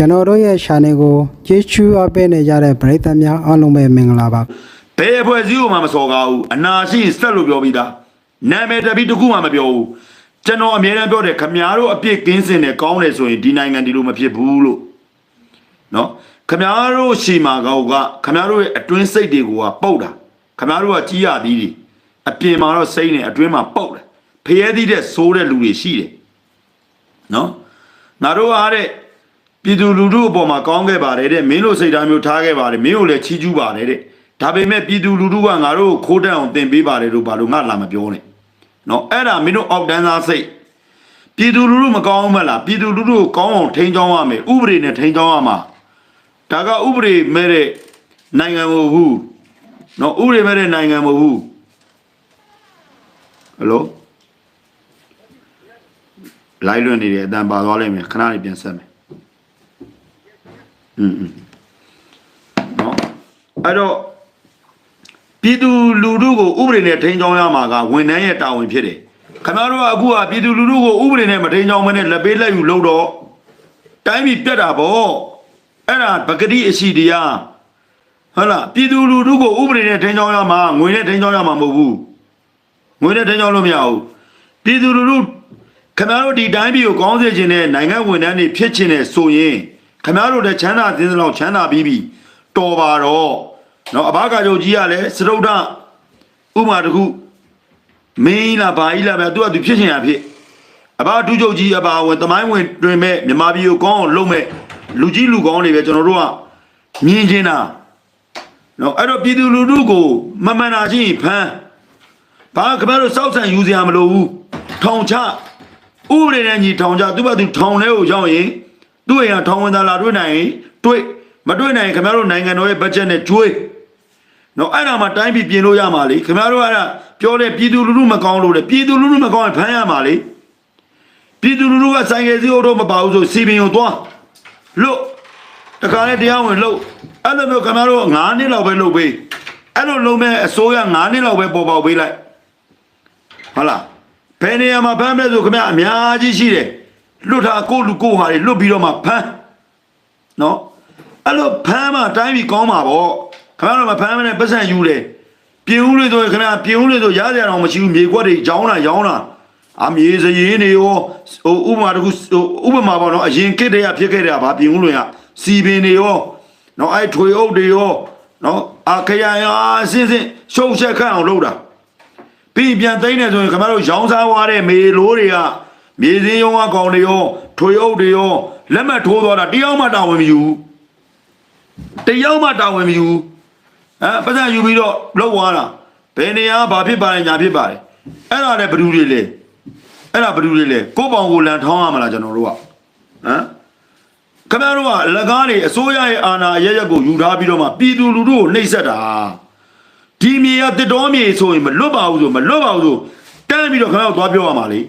ကျွန်တော်တို့ရဲ့ channel ကိုကြည့်ချူအပ်ပေးနေကြတဲ့ပရိသတ်များအားလုံးပဲမင်္ဂလာပါဘယ်အဖွဲ့အစည်းကိုမှမစော်ကားဘူးအနာရှိရင်စက်လို့ပြောပြီးသားနာမည်တပိတစ်ခုမှမပြောဘူးကျွန်တော်အမြဲတမ်းပြောတယ်ခမားတို့အပြစ်ကင်းစင်တယ်ကောင်းတယ်ဆိုရင်ဒီနိုင်ငံဒီလိုမဖြစ်ဘူးလို့နော်ခမားတို့ရှီမာကောကခမားတို့ရဲ့အတွင်းစိတ်တွေကပုတ်တာခမားတို့ကကြီးရသည်တွေအပြင်မှာတော့စိတ်နဲ့အတွင်းမှာပုတ်တယ်ဖျဲသီးတဲ့စိုးတဲ့လူတွေရှိတယ်နော်ငါတို့အားတဲ့ ပြည်သူလူထုအပေါ်မှာကောင်းခဲ့ပါတယ်တဲ့မင်းတို့စိတ်ဓာတ်မျိုးထားခဲ့ပါတယ်မင်းတို့လည်းချီးကျူးပါတယ်တဲ့ဒါပေမဲ့ပြည်သူလူထုကငါတို့ကိုခိုးတန့်အောင်တင်ပေးပါတယ်လို့ဘာလို့ငါလာမပြောနဲ့နော်အဲ့ဒါမင်းတို့အောက်တန်းသားစိတ်ပြည်သူလူထုမကောင်းဘူးမလားပြည်သူလူထုကိုကောင်းအောင်ထိန်းချောင်းရမယ်ဥပဒေနဲ့ထိန်းချောင်းရမှာဒါကဥပဒေမဲ့တဲ့နိုင်ငံမဟုတ်ဘူးနော်ဥပဒေမဲ့တဲ့နိုင်ငံမဟုတ်ဘူးဟယ်လိုလိုက်လွန်နေတယ်အတန်ပါသွားလိမ့်မယ်ခဏလေးပြန်ဆက်မယ် อืมๆနော်အဲ့တော့ပြည်သူလူထုကိုဥပဒေနဲ့ထိန်းချောင်းရမှာကဝန်ထမ်းရဲ့တာဝန်ဖြစ်တယ်ခင်ဗျားတို့ကအခုကပြည်သူလူထုကိုဥပဒေနဲ့မထိန်းချောင်းမနဲ့လက်ပေးလက်ယူလို့တော့တိုင်းပြည်ပြတ်တာပေါ့အဲ့ဒါပဂတိအရှိတရားဟုတ်လားပြည်သူလူထုကိုဥပဒေနဲ့ထိန်းချောင်းရမှာငွေနဲ့ထိန်းချောင်းရမှာမဟုတ်ဘူးငွေနဲ့ထိန်းချောင်းလို့မရဘူးပြည်သူလူထု ခင်ဗျားတို့ဒီတိုင်းပြည်ကိုကောင်းစေခြင်းနဲ့နိုင်ငံဝန်ထမ်းတွေဖြစ်ခြင်းနဲ့ဆိုရင် ခင်ဗျားတို့လည်းချမ်းသာသင်းစလောက်ချမ်းသာပြီးပြီတော်ပါတော့เนาะအဘကာချုပ်ကြီးကလည်းစရုဒ္ဓဥမာတစ်ခုမင်းလားဘာကြီးလားဗျသူကသူဖြစ်ခြင်းအဖြစ်အဘဒုချုပ်ကြီးအဘဝင်တမိုင်းဝင်တွင်မဲ့မြန်မာပြည်ကိုကောင်းအောင်လုပ်မဲ့လူကြီးလူကောင်းတွေပဲကျွန်တော်တို့ကမြင်ချင်းတာเนาะအဲ့တော့ပြည်သူလူထုကိုမမှန်တာချင်းဖမ်းဘာခင်ဗျားတို့စောက်ဆန်ယူစရာမလိုဘူးထောင်ချ ဥပဒေနဲ့ညီထောင်ကြသူ့ဘာသူထောင်လဲကိုရောက်ရင် သူ့အိမ်ကထောင်ဝင်သားလာတွေ့နိုင်ရင်တွေ့မတွေ့နိုင်ရင်ခင်ဗျားတို့နိုင်ငံတော်ရဲ့ဘတ်ဂျက်နဲ့ကျွေးနော်အဲ့ဒါမှတိုင်းပြည်ပြင်လို့ရမှာလေခင်ဗျားတို့အဲ့ဒါပြောတဲ့ပြည်သူလူထုမကောင်းလို့လေပြည်သူလူထုမကောင်းရင်ဖမ်းရမှာလေပြည်သူလူထုကဆိုင်ကယ်စီးအိုတော့မပါဘူးဆိုစီပင်ကိုသွားလို့တခါနဲ့တရားဝင်လို့အဲ့လိုမျိုးခင်ဗျားတို့9နှစ်လောက်ပဲလုပ်ပေးအဲ့လိုလုံးမဲ့အစိုးရ9နှစ်လောက်ပဲပေါ်ပေါက်ပေးလိုက်ဟုတ်လားဘယ်နေရာမှာဖမ်းမဲ့ဆိုခင်ဗျအများကြီးရှိတယ် လွတ်ထားကိုယ့်လူကိုယ့်ဟာတွေလွတ်ပြီးတော့မှဖမ်းနော်အဲ့လိုဖမ်းမှတိုင်းပြည်ကောင်းမှာပေါ့ခင်ဗျားတို့မဖမ်းမနဲ့ပတ်စံယူတယ်ပြင်ဦးလေးဆိုရင်ခင်ဗျာပြင်ဦးလေးဆိုရစရာတော့မရှိဘူးမြေကွက်တွေကြောင်းလာရောင်းလာအမြေစရင်တွေရောဟိုဥပမာတခုဟိုဥပမာပေါ့နော်အရင်ကတည်းကဖြစ်ခဲ့တာဗာပြင်ဦးလွင်ကစီပင်တွေရောနော်အဲ့ထွေအုပ်တွေရောနော်အခရရအစင်းစင်းရှုံချက်ခန့်အောင်လုပ်တာပြီးပြန်သိမ်းနေဆိုရင်ခင်ဗျားတို့ရောင်းစားသွားတဲ့မေလိုးတွေက မြေစင်းရုံးအကောင်တွေရောထွေအုပ်တွေရောလက်မှတ်ထိုးသွားတာတယောက်မှတာဝန်မယူဘူးတယောက်မှတာဝန်မယူဘူးဟမ်ပတ်စံယူပြီးတော့လောက်သွားတာဘယ်နေရာဘာဖြစ်ပါလဲညာဖြစ်ပါလဲအဲ့ဒါလည်းဘယ်သူတွေလဲအဲ့ဒါဘယ်သူတွေလဲကိုယ့်ပေါင်ကိုလန်ထောင်းရမလားကျွန်တော်တို့ကဟမ်ခင်ဗျားတို့ကလက်ကားတွေအစိုးရရဲ့အာဏာအရရက်ကိုယူထားပြီးတော့မှပြည်သူလူထုကိုနှိပ်စက်တာဒီမြေကတစ်တော်မြေဆိုရင်မလွတ်ပါဘူးဆိုမလွတ်ပါဘူးဆိုတန်းပြီးတော့ခင်ဗျားတို့သွားပြောရမှာလေ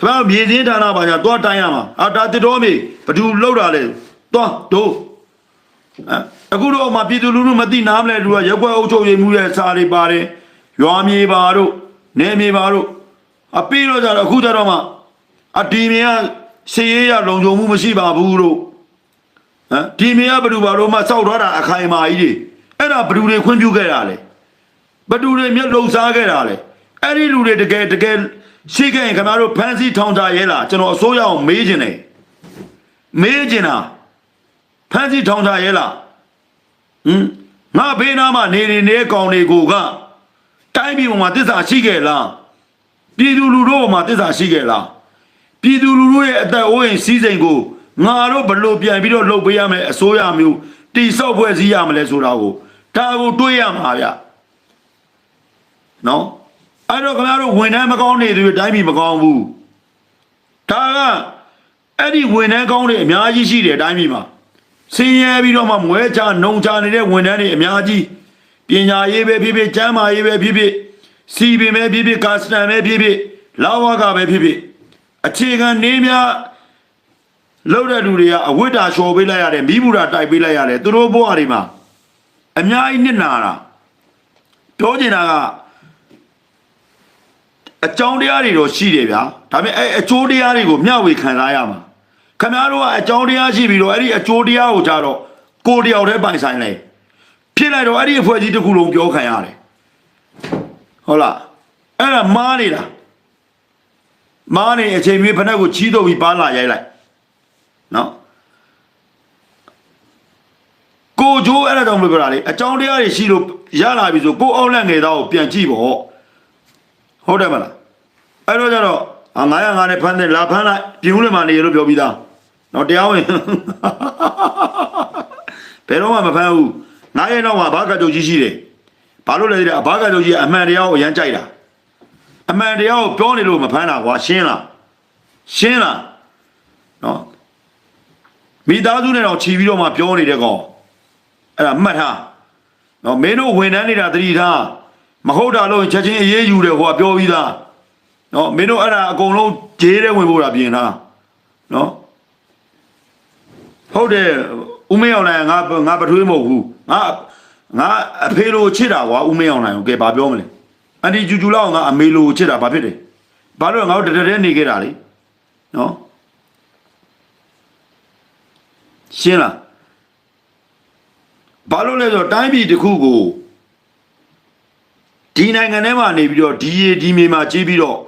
ခင်ဗျားတို့မြေစင်းဌာနပါညာသွားတိုင်းရမှာအာဒါတစ်တော်မြေဘသူလောက်တာလဲသွားတို့အဲအခုတော့မှပြည်သူလူထုမသိနားမလဲလူကရက်ွက်အုပ်ချုပ်ရေးမှုရဲ့စာတွေပါတယ်ရွာမြေပါတို့နေမြေပါတို့အပြီးတော့ကြတော့အခုကြတော့မှအဒီမြေကရှေးရရလုံခြုံမှုမရှိပါဘူးတို့ဟမ်ဒီမြေကဘယ်သူဘာလို့မှစောက်ထားတာအခိုင်အမာကြီးတွေအဲ့ဒါဘယ်သူတွေခွင့်ပြုခဲ့တာလဲဘသူတွေမျက်လုံစားခဲ့တာလေအဲ့ဒီလူတွေတကယ်တကယ် ရှိခဲ့ရင်ခင်ဗျားတို့ဖန်စီထောင်ထားရဲလားကျွန်တော်အစိုးရအောင်မေးခြင်းတယ်မေးခြင်းတာဖန်စီထောင်ထားရဲလားဟင်ငါဘေးနားမှာနေနေနေကောင်တွေကိုကတိုင်းပြည်ပေါ်မှာတစ္ဆာရှိခဲ့လားပြည်သူလူထုပေါ်မှာတစ္ဆာရှိခဲ့လားပြည်သူလူထုရဲ့အသက်အိုးအိမ်စီးစိမ်ကိုငါတို့ဘလို့ပြန်ပြီးတော့လှုပ်ပေးရမယ်အစိုးရမျိုးတိဆောက်ဖွဲ့စည်းရမလဲဆိုတာကိုဒါကိုတွေးရမှာဗျနော် အဲ့တော့ခင်ဗျားတို့ဝန်ထမ်းမကောင်းနေသူတွေတိုင်းပြည်မကောင်းဘူးဒါကအဲ့ဒီဝန်ထမ်းကောင်းတွေအများကြီးရှိတယ်တိုင်းပြည်မှာဆင်းရဲပြီးတော့မှမွဲချနှုံချနေတဲ့ဝန်ထမ်းတွေအများကြီးပညာရေးပဲဖြစ်ဖြစ်ကျန်းမာရေးပဲဖြစ်ဖြစ်စီပင်ပဲဖြစ်ဖြစ်ကာစတန်ပဲဖြစ်ဖြစ်လာဝကပဲဖြစ်ဖြစ်အခြေခံနေများလောက်တဲ့လူတွေကအဝိတ္တာလျှော်ပေးလိုက်ရတယ်မိမှုတာတိုက်ပေးလိုက်ရတယ်သူတို့ဘဝတွေမှာအများကြီးနစ်နာတာပြောချင်တာက အကြောင်းတရားတွေတော့ရှိတယ်ဗျာဒါပေမဲ့အဲအကျိုးတရားတွေကိုမျှဝေခံစားရမှာခမားတို့ကအကြောင်းတရားရှိပြီးတော့အဲ့ဒီအကျိုးတရားကိုကြတော့ကိုယ်တယောက်တည်းပိုင်ဆိုင်လိုက်ဖြစ်လိုက်တော့အဲ့ဒီအဖွဲ့အစည်းတစ်ခုလုံးပြောခံရတယ်ဟုတ်လားအဲ့ဒါမားနေတာမားနေအချိန်မြေဖက်နှက်ကိုချီးတော့ပြီးပါလာရိုက်လိုက်နော်ကိုဂျိုးအဲ့ဒါကြောင့်မလို့ပြောတာလေအကြောင်းတရားတွေရှိလို့ရလာပြီဆိုကိုအောင်လက်ငယ်သားကိုပြန်ကြည့်ပေါ့ ဟုတ်တယ်မလားအဲ့တော့ကျတော့အာ905နဲ့ဖမ်းတယ်လာဖမ်းလိုက်ပြင်ဦးလည်းမနေရလို့ပြောပြီးသားနော်တရားဝင်ဘယ်တော့မှမဖမ်းဘူး9ရက်တော့မှဘာကကြုတ်ကြီးရှိတယ်ဘာလို့လဲဒီအဘာကကြုတ်ကြီးကအမှန်တရားကိုအရန်ကြိုက်တာအမှန်တရားကိုပြောနေလို့မဖမ်းတာကွာရှင်းလားရှင်းလားနော်မိသားစုနဲ့တော့ခြီးပြီးတော့မှပြောနေတဲ့ကောင်အဲ့ဒါမှတ်ထားနော်မင်းတို့ဝန်ထမ်းနေတာတတိထား မဟုတ်တာလို့ချက်ချင်းအေးအေးယူတယ်ဟိုကပြောပြီးသားနော်မင်းတို့အဲ့ဒါအကုန်လုံးဂျေးတဲ့ဝင်ဖို့တာပြင်ထားနော်ဟုတ်တယ်ဦးမင်းအောင်နိုင်ငါငါပထွေးမဟုတ်ဘူးငါငါအဖေလိုချစ်တာကွာဦးမင်းအောင်နိုင်ကိုကဲဘာပြောမလဲအန်တီဂျူဂျူလောက်ငါအမေလိုချစ်တာဘာဖြစ်တယ်ဘာလို့လဲငါတို့တတည်းနေခဲ့တာလေနော်ရှင်းလားဘာလို့လဲဆိုတော့တိုင်းပြည်တစ်ခုကို ဒီနိုင်ငံထဲမှာနေပြီးတော့ဒီရေဒီမေမှာကြီးပြီးတော့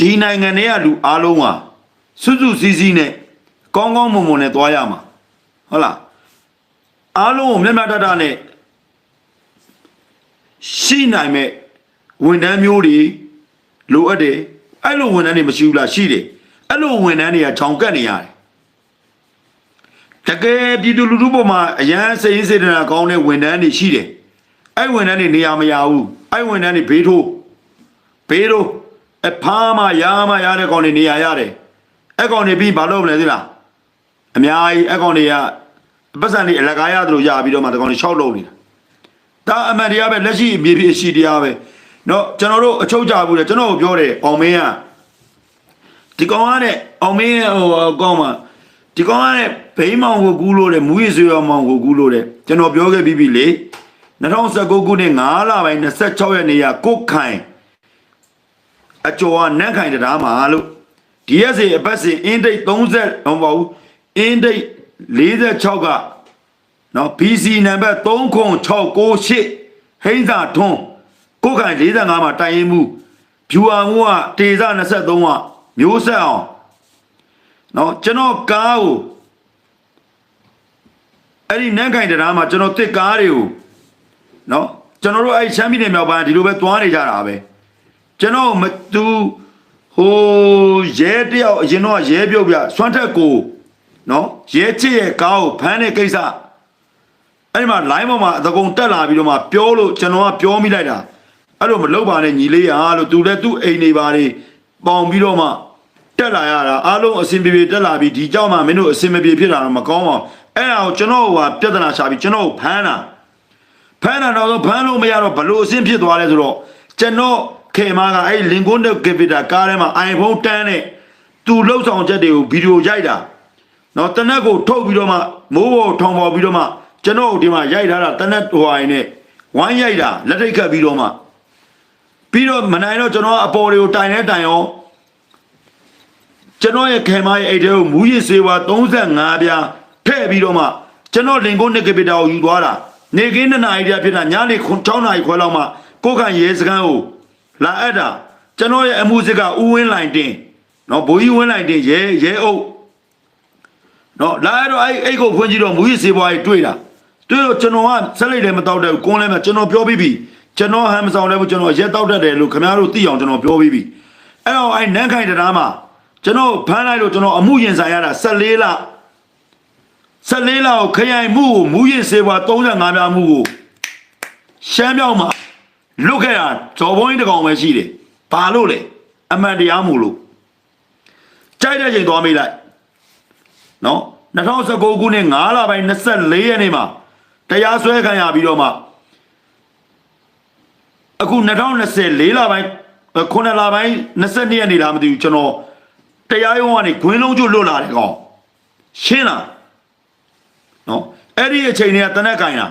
ဒီနိုင်ငံထဲကလူအားလုံးဟာစွတ်စွတ်စည်းစည်းနဲ့ကောင်းကောင်းမွန်မွန်နဲ့သွားရမှာဟုတ်လားအားလုံးကိုမျက်မျက်တတနဲ့ရှိနိုင်မဲ့ဝန်ထမ်းမျိုးတွေလိုအပ်တယ်အဲ့လိုဝန်ထမ်းတွေမရှိဘူးလားရှိတယ်အဲ့လိုဝန်ထမ်းတွေကခြောင်ကပ်နေရတယ်တကယ်ပြည်သူလူထုပေါ်မှာအရန်စိတ်ရင်းစေတနာကောင်းတဲ့ဝန်ထမ်းတွေရှိတယ် အဲ့ဝန်ထမ်းတွေနေရာမရဘူးအဲ့ဝန်ထမ်းတွေဘေးထိုးဘေးထိုးအဖားမရာမရတဲ့ကောင်တွေနေရာရတယ်အဲ့ကောင်တွေပြီးဘာလုပ်မလဲသိလားအများကြီးအဲ့ကောင်တွေကပတ်စံတွေအလကားရတယ်လို့ရပြီးတော့မှဒီကောင်တွေရှောက်လုံးနေတာဒါအမှန်တရားပဲလက်ရှိအပြည့်ပြည့်ရှိတရားပဲเนาะကျွန်တော်တို့အချုပ်ကြဘူးလေကျွန်တော်တို့ပြောတယ်အောင်မင်းကဒီကောင်ကတဲ့အောင်မင်းဟိုအကောင်မှာဒီကောင်ကတဲ့ဘိန်းမောင်ကိုကူးလို့တဲ့မူရည်ဆွေရောမောင်ကိုကူးလို့တဲ့ကျွန်တော်ပြောခဲ့ပြီးပြီလေ 2019ခုနှစ်9လပိုင်း26ရက်နေ့ကကုတ်ခိုင်အကျော်ကနန်းခိုင်တရားမှာလို့ DSA အပတ်စဉ်အင်းဒိတ်30ဟောမဟုတ်ဘူးအင်းဒိတ်46ကနော် BC နံပါတ်3698ဟိန်းစာထွန်းကိုယ်ခိုင်45မှာတိုင်ရင်မှုဖြူအောင်မှုကတေစ23ကမျိုးဆက်အောင်နော်ကျွန်တော်ကားကိုအဲ့ဒီနန်းခိုင်တရားမှာကျွန်တော်တစ်ကားတွေကို နော်ကျွန်တော်တို့အဲ့ချမ်းပြည်နယ်မြောက်ပိုင်းဒီလိုပဲသွားနေကြတာပဲကျွန်တော်မသူဟိုရဲတယောက်အရင်တော့ရဲပြုတ်ပြစွမ်းထက်ကိုနော်ရဲချစ်ရဲ့ကားကိုဖမ်းတဲ့ကိစ္စအဲ့ဒီမှာ line ပေါ်မှာအတကုံတက်လာပြီးတော့မှပြောလို့ကျွန်တော်ကပြောမိလိုက်တာအဲ့လိုမလုပ်ပါနဲ့ညီလေးဟာလို့သူလည်းသူ့အိမ်နေပါလေပေါင်ပြီးတော့မှတက်လာရတာအားလုံးအစင်ပြေပြေတက်လာပြီးဒီကြောက်မှမင်းတို့အစင်မပြေဖြစ်တာတော့မကောင်းပါဘူးအဲ့ဒါကိုကျွန်တော်ကပြဿနာရှာပြီးကျွန်တော်ကိုဖမ်းတာ ဖမ်းတာတော့ဖမ်းလို့မရတော့ဘလို့အစင်ဖြစ်သွားလဲဆိုတော့ကျွန်တော်ခေမာကအဲ့လင်ကွန်းတဲ့ကပီတာကားထဲမှာ iPhone တန်းနဲ့သူလှုပ်ဆောင်ချက်တွေကိုဗီဒီယိုရိုက်တာနော်တနက်ကိုထုတ်ပြီးတော့မှမိုးပေါ်ထောင်ပေါ်ပြီးတော့မှကျွန်တော်ဒီမှာရိုက်ထားတာတနက်ဟိုအိုင်နဲ့ဝိုင်းရိုက်တာလက်ထိတ်ခတ်ပြီးတော့မှပြီးတော့မနိုင်တော့ကျွန်တော်ကအပေါ်တွေကိုတိုင်နေတိုင်ရောကျွန်တော်ရဲ့ခေမာရဲ့အိတ်ထဲကိုမူရည်စေဝါ35ပြားထည့်ပြီးတော့မှကျွန်တော်လင်ကွန်းနစ်ကပီတာကိုယူသွားတာ နေကင်း2နာရီတည်းဖြစ်တာညနေ6နာရီခွဲလောက်မှကိုခံရဲစခန်းကိုလာအပ်တာကျွန်တော်ရဲ့အမှုစစ်ကဦးဝင်းလိုင်တင်နော်ဘိုးကြီးဝင်းလိုင်တင်ရဲရဲအုပ်နော်လာအဲ့တော့အဲ့အဲ့ကိုဖွင့်ကြည့်တော့မူရည်စေပွားကြီးတွေ့တာတွေ့တော့ကျွန်တော်ကဆက်လိုက်တယ်မတောက်တယ်ကွန်းလဲမကျွန်တော်ပြောပြီးပြီကျွန်တော်ဟမ်မဆောင်လဲဘူးကျွန်တော်ရက်တောက်တတ်တယ်လို့ခင်ဗျားတို့သိအောင်ကျွန်တော်ပြောပြီးပြီအဲ့တော့အဲ့နန်းခိုင်တရားမှာကျွန်တော်ဖမ်းလိုက်လို့ကျွန်တော်အမှုရင်ဆိုင်ရတာ14လ 14လကိုခရိုင်မှုကိုမူရည်စေပွား35ပြားမှုကိုရှမ်းမြောက်မှာလွတ်ခဲ့တာဇော်ဘုန်းကြီးတကောင်ပဲရှိတယ်ဘာလို့လဲအမှန်တရားမှုလို့ကြိုက်တဲ့ချိန်သွားမေးလိုက်နော်2019ခုနှစ်9လပိုင်း24ရက်နေ့မှာတရားစွဲခံရပြီးတော့မှအခု2020လလပိုင်း9လပိုင်း22ရက်နေ့လားမသိဘူးကျွန်တော်တရားရုံးကနေခွင်းလုံးကျွတ်လွတ်လာတယ်ကောင်ရှင်းလား နော်အဲ့ဒီအချိန်တွေကတနက်ကင်တာ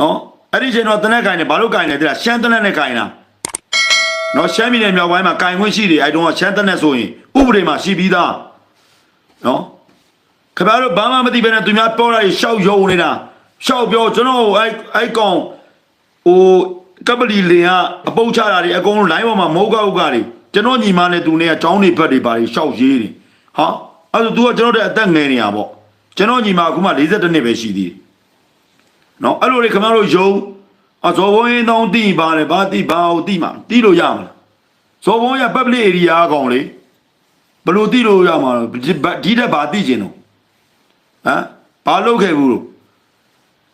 နော်အဲ့ဒီအချိန်တော့တနက်ကင်တယ်ဘာလို့ကင်လဲတဲ့ရှမ်းတနက်နဲ့ကင်တာနော်ရှမ်းပြည်နယ်မြောက်ပိုင်းမှာကင်ခွင့်ရှိတယ်အဲ့တုန်းကရှမ်းတနက်ဆိုရင်ဥပဒေမှာရှိပြီးသားနော်ခင်ဗျားတို့ဘာမှမသိဘဲနဲ့သူများပြောတာရှောက်ယုံနေတာရှောက်ပြောကျွန်တော်အဲ့အဲ့ကောင်ဟိုကပလီလင်ကအပုတ်ချတာတွေအကုန်လုံး line ပေါ်မှာမဟုတ်ကောက်ကတွေကျွန်တော်ညီမနဲ့သူနဲ့အကြောင်းတွေဘက်တွေပါတွေရှောက်ရေးတွေဟာအဲ့ဒါ तू ကကျွန်တော်တဲ့အသက်ငယ်နေတာပေါ့ ကျွန်တော်ညီမအခုမှ42နှစ်ပဲရှိသေးတယ်နော်အဲ့လိုလေခင်ဗျားတို့ယုံအဇော်ဘုံရင်တောင်းတိပါတယ်ဘာတိဘာကိုတိမှာတိလို့ရမလားဇော်ဘုံရ public area အကောင်လေဘယ်လို့တိလို့ရမှာလဲဒီတက်ဘာတိကျင်တော့ဟမ်ဘာလုပ်ခဲ့ဘူးလို့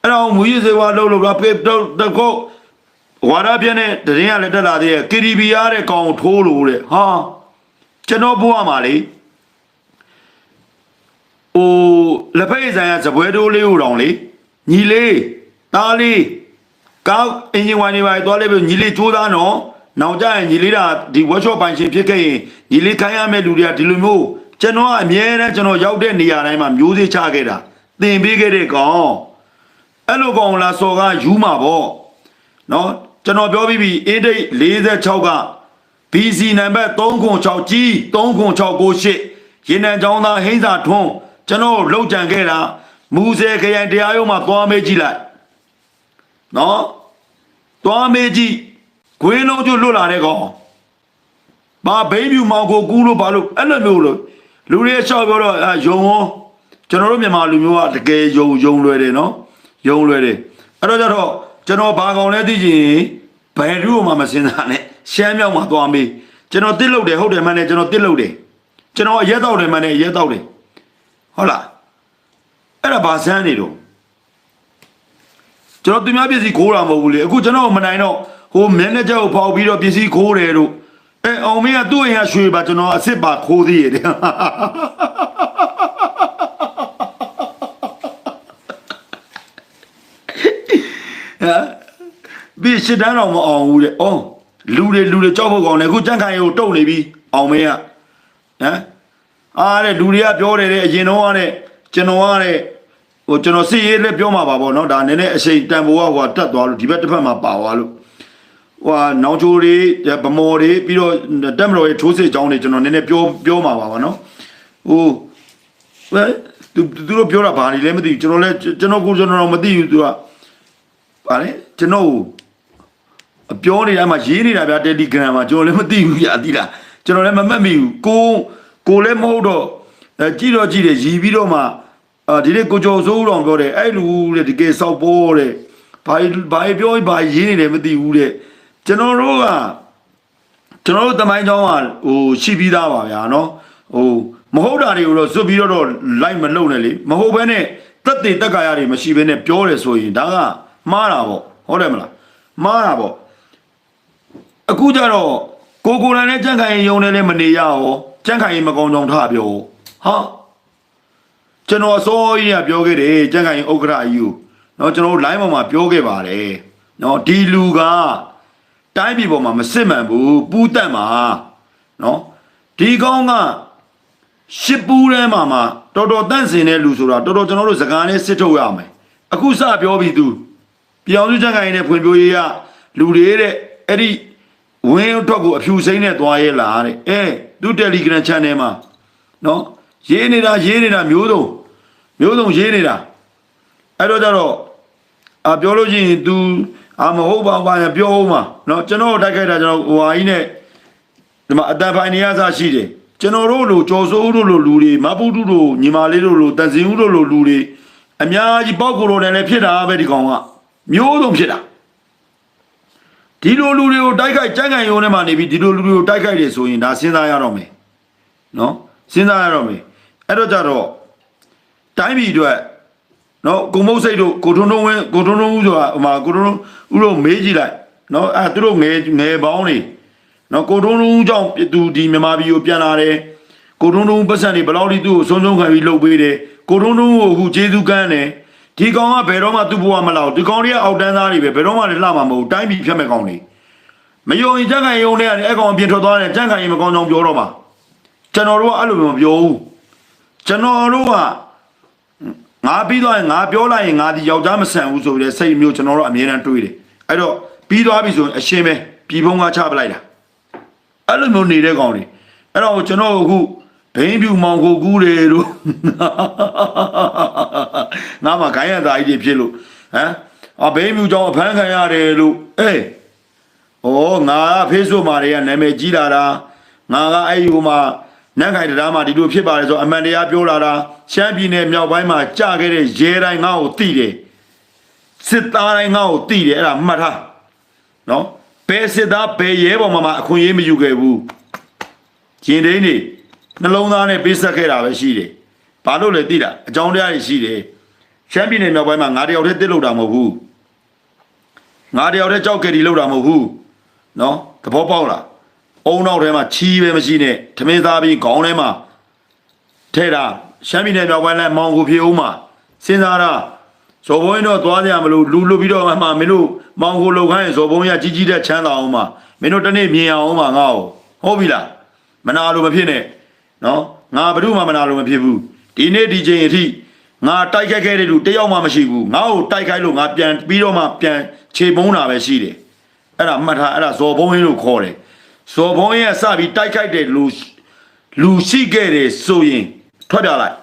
အဲ့တော့မူရည်စေဝါလုပ်လို့ကပေတော့တကောဝါရပြင်းတဲ့တရင်ကလည်းတက်လာသေးရဲ့ KDB ရတဲ့ကောင်ကိုထိုးလို့တဲ့ဟာကျွန်တော်ဘွားမှာလေ ဟိုလက်ဖက်ရည်ဆိုင်ကဇပွဲတိုးလေးကိုတောင်လေညီလေးတားလေးကောက်အင်ဂျင်ဝိုင်နေပါသွားလေးပဲညီလေးကြိုးသားနော်နောက်ကြရင်ညီလေးကဒီ workshop ပိုင်ရှင်ဖြစ်ခဲ့ရင်ညီလေးခိုင်းရမယ့်လူတွေကဒီလိုမျိုးကျွန်တော်ကအမြဲတမ်းကျွန်တော်ရောက်တဲ့နေရာတိုင်းမှာမျိုးစေ့ချခဲ့တာသင်ပေးခဲ့တဲ့ကောင်အဲ့လိုကောင်လာစော်ကယူမှာပေါ့နော်ကျွန်တော်ပြောပြီးပြီအေးဒိတ်46က BC နံပါတ်306ကြီး30698ရေနံချောင်းသားဟိန်းစာထွန်း ကျွန်တော်လှုပ်ကြံခဲ့တာမူဆယ်ခရိုင်တရားရုံးမှာသွားမေးကြည့်လိုက်နော်သွားမေးကြည့်ဂွေးလုံးကျွတ်လွတ်လာတဲ့ကောင်ဘာဘိန်းပြူမောင်ကိုကူးလို့ဘာလို့အဲ့လိုမျိုးလို့လူတွေရှောက်ပြောတော့အာယုံရောကျွန်တော်တို့မြန်မာလူမျိုးကတကယ်ယုံယုံလွယ်တယ်နော်ယုံလွယ်တယ်အဲ့တော့ကျတော့ကျွန်တော်ဘာကောင်လဲသိချင်ဘယ်သူ့မှမစင်စားနဲ့ရှမ်းမြောက်မှာသွားမေးကျွန်တော်တစ်လုတ်တယ်ဟုတ်တယ်မှန်တယ်ကျွန်တော်တစ်လုတ်တယ်ကျွန်တော်အရက်တော့တယ်မှန်တယ်ရက်တော့တယ် ဟုတ်လားအဲ့ဒါဘာစမ်းနေတော့ကျွန်တော်သူများပစ္စည်းခိုးတာမဟုတ်ဘူးလေအခုကျွန်တော်မနိုင်တော့ဟိုမန်နေဂျာကိုဖောက်ပြီးတော့ပစ္စည်းခိုးတယ်တို့အဲအောင်မင်းကသူ့အိမ်ကရွှေပါကျွန်တော်အစ်စ်ပါခိုးသေးရတယ်ဟမ်ပြီးရှစ်တန်းတော့မအောင်ဘူးတဲ့။အော်လူတွေလူတွေကြောက်ဖို့ကောင်းတယ်အခုကြန့်ခိုင်ကိုတုတ်နေပြီအောင်မင်းကဟမ် အားတဲ့လူတွေကပြောတယ်တဲ့အရင်တော့ကတဲ့ကျွန်တော်ကတဲ့ဟိုကျွန်တော်စစ်ရေးလည်းပြောမှာပါပေါ့နော်ဒါနည်းနည်းအရှိန်တန်ဖိုးကဟိုတက်သွားလို့ဒီဘက်တစ်ဖက်မှာပါသွားလို့ဟိုနောင်ချိုတွေဗမော်တွေပြီးတော့တက်မတော်ရဲ့ထိုးစစ်အကြောင်းတွေကျွန်တော်နည်းနည်းပြောပြောမှာပါပါနော်ဟိုဟဲ့သူသူတို့ပြောတာဘာတွေလဲမသိဘူးကျွန်တော်လည်းကျွန်တော်ကိုကျွန်တော်တော့မသိဘူးသူကဗါလေကျွန်တော်အပြောနေတာမှရေးနေတာဗျာ Telegram မှာကျွန်တော်လည်းမသိဘူးညာသိလားကျွန်တော်လည်းမမှတ်မိဘူးကို ကိုလည်းမဟုတ်တော့အဲကြည့်တော့ကြည့်တယ်ရီပြီးတော့မှအာဒီနေ့ကိုကျော်စိုးတော်ပြောတယ်အဲ့လူတဲ့တကယ်စောက်ပေါ်တဲ့ဘာဘာပြောဘာရေးနေတယ်မသိဘူးတဲ့ကျွန်တော်တို့ကကျွန်တော်တို့တမိုင်းချောင်းကဟိုရှိပြီးသားပါဗျာနော်ဟိုမဟုတ်တာတွေကိုတော့စွတ်ပြီးတော့လိုက်မလုံနဲ့လေမဟုတ်ဘဲနဲ့တက်တေတက်ကာရတွေမရှိဘဲနဲ့ပြောတယ်ဆိုရင်ဒါကမှားတာပေါ့ဟုတ်တယ်မလားမှားတာပေါ့အခုကျတော့ကိုကိုယ်တိုင်နဲ့ကြန့်ခိုင်ရင်ယုံနေလည်းမနေရရော ကြန့်ခိုင်ရင်မကောင်းကြောင်ထပြောဟာကျွန်တော်အစောကြီးကပြောခဲ့တယ်ကြန့်ခိုင်ရင်ဥက္ကရာကြီးကိုနော်ကျွန်တော်တို့ line ပေါ်မှာပြောခဲ့ပါတယ်နော်ဒီလူကတိုင်းပြည်ပေါ်မှာမစစ်မှန်ဘူးပူးတက်မှာနော်ဒီကောင်းကရှစ်ပူးထဲမှာမှာတော်တော်တန့်စင်တဲ့လူဆိုတာတော်တော်ကျွန်တော်တို့စကားနဲ့စစ်ထုတ်ရမယ်အခုစပြောပြီးသူပြောင်စုချက်ကိုင်းနဲ့ဖွံ့ဖြိုးရေးကလူတွေတဲ့အဲ့ဒီဝင်းထွက်ကိုအဖြူစိမ့်နဲ့သွားရဲလားတဲ့အဲ သူ Telegram channel မှာနော်ရေးနေတာရေးနေတာမျိုးစုံမျိုးစုံရေးနေတာအဲ့တော့ကြတော့အာပြောလို့ရှိရင် तू အာမဟုတ်ပါဘာပြောဦးမှာနော်ကျွန်တော်တိုက်ခိုက်တာကျွန်တော်ဟိုဟာကြီးနဲ့ဒီမှာအတန်ဖိုင်နေရစားရှိတယ်ကျွန်တော်တို့လိုကြော်စိုးတို့လိုလူတွေမပုတုတို့ညီမလေးတို့လိုတန်စင်ဦးတို့လိုလူတွေအများကြီးပေါက်ကိုလိုတယ်လည်းဖြစ်တာပဲဒီကောင်ကမျိုးစုံဖြစ်တာ ဒီလိုလူတွေကိုတိုက်ခိုက်ကြမ်းကန်ရုံထဲမှာနေပြီးဒီလိုလူတွေကိုတိုက်ခိုက်တယ်ဆိုရင်ဒါစဉ်းစားရတော့မယ်နော်စဉ်းစားရတော့မယ်အဲ့တော့ကြတော့တိုင်းပြည်အတွက်နော်ကိုမုတ်စိတ်တို့ကိုထွန်းထွန်းဝင်းကိုထွန်းထွန်းဦးဆိုတာဟိုမှာကိုထွန်းထွန်းဦးတို့မေးကြည့်လိုက်နော်အဲသူတို့ငယ်ငယ်ပေါင်းနေနော်ကိုထွန်းထွန်းဦးကြောင့်သူဒီမြန်မာပြည်ကိုပြန်လာတယ်ကိုထွန်းထွန်းပတ်စံတွေဘယ်လောက်ထိသူ့ကိုဆုံးဆုံးခံပြီးလှုပ်ပေးတယ်ကိုထွန်းထွန်းကိုအခုကျေးဇူးကမ်းတယ် ဒီကောင်ကဘယ်တော့မှသူ့ဘဝမလောက်ဒီကောင်တွေကအောက်တန်းသားတွေပဲဘယ်တော့မှလည်းလှမှာမဟုတ်တိုင်းပြည်ဖြတ်မဲ့ကောင်တွေမယုံရင်ကြက်ကန်ယုံနေရတယ်အဲ့ကောင်အပြင်ထွက်သွားတယ်ကြက်ကန်ရင်မကောင်းကြောင်ပြောတော့မှာကျွန်တော်တို့ကအဲ့လိုမပြောဘူးကျွန်တော်တို့ကငါပြီးသွားရင်ငါပြောလိုက်ရင်ငါဒီယောက်ျားမဆန်ဘူးဆိုပြီးတဲ့စိတ်မျိုးကျွန်တော်တို့အမြဲတမ်းတွေးတယ်အဲ့တော့ပြီးသွားပြီဆိုရင်အရှင်းပဲပြည်ဖုံးကချပလိုက်တာအဲ့လိုမျိုးနေတဲ့ကောင်တွေအဲ့တော့ကျွန်တော်အခု ဘိန်းပြူမောင်ကိုကူးတယ်လို့ငါမှခိုင်းရတာကြီးတွေဖြစ်လို့ဟမ်အဘိန်းပြူကြောင့်အဖမ်းခံရတယ်လို့အေးဩငါက Facebook မှာတွေကနာမည်ကြီးလာတာငါကအဲ့ဒီဟိုမှာနန်းခိုင်တရားမှာဒီလိုဖြစ်ပါတယ်ဆိုအမှန်တရားပြောလာတာရှမ်းပြည်နယ်မြောက်ပိုင်းမှာကြာခဲ့တဲ့ရဲတိုင်းငါ့ကိုတိတယ်စစ်သားတိုင်းငါ့ကိုတိတယ်အဲ့ဒါမှတ်ထားနော်ဘယ်စစ်သားဘယ်ရဲပေါ်မှာမှအခွင့်အရေးမယူခဲ့ဘူးကျင်ဒိန်းနေ နှလုံးသားနဲ့ပေးဆက်ခဲ့တာပဲရှိတယ်။ဘာလို့လဲသိတာအကြောင်းတရားတွေရှိတယ်။ရှမ်းပြည်နယ်မြောက်ပိုင်းမှာငါတယောက်တည်းတစ်လို့တာမဟုတ်ဘူး။ငါတယောက်တည်းကြောက်ကြည်လို့တာမဟုတ်ဘူး။နော်သဘောပေါက်လား။အုံနောက်ထဲမှာချီးပဲမရှိနဲ့ထမင်းသားပြီးခေါင်းထဲမှာထဲတာရှမ်းပြည်နယ်မြောက်ပိုင်းလဲမောင်ကိုပြေဦးမှာစဉ်းစားတာဇော်ဘုန်းကြီးတော့သွားကြမလို့လူလွတ်ပြီးတော့မှမင်းတို့မောင်ကိုလုံခိုင်းရင်ဇော်ဘုန်းကြီးကကြီးကြီးတဲ့ချမ်းသာအောင်မှာမင်းတို့တနေ့မြင်အောင်မှာငါ့ကိုဟုတ်ပြီလားမနာလိုမဖြစ်နဲ့ နော်ငါဘယ်သူမှမနာလိုမဖြစ်ဘူးဒီနေ့ဒီချိန်အထိငါတိုက်ခိုက်ခဲ့တဲ့လူတယောက်မှမရှိဘူးငါ့ကိုတိုက်ခိုက်လို့ငါပြန်ပြီးတော့မှပြန်ခြေပုံးတာပဲရှိတယ်အဲ့ဒါမှတ်ထားအဲ့ဒါဇော်ဘုံးရင်းလို့ခေါ်တယ်ဇော်ဘုံးရင်းကစပြီးတိုက်ခိုက်တဲ့လူလူရှိခဲ့တယ်ဆိုရင်ထွက်ပြလိုက်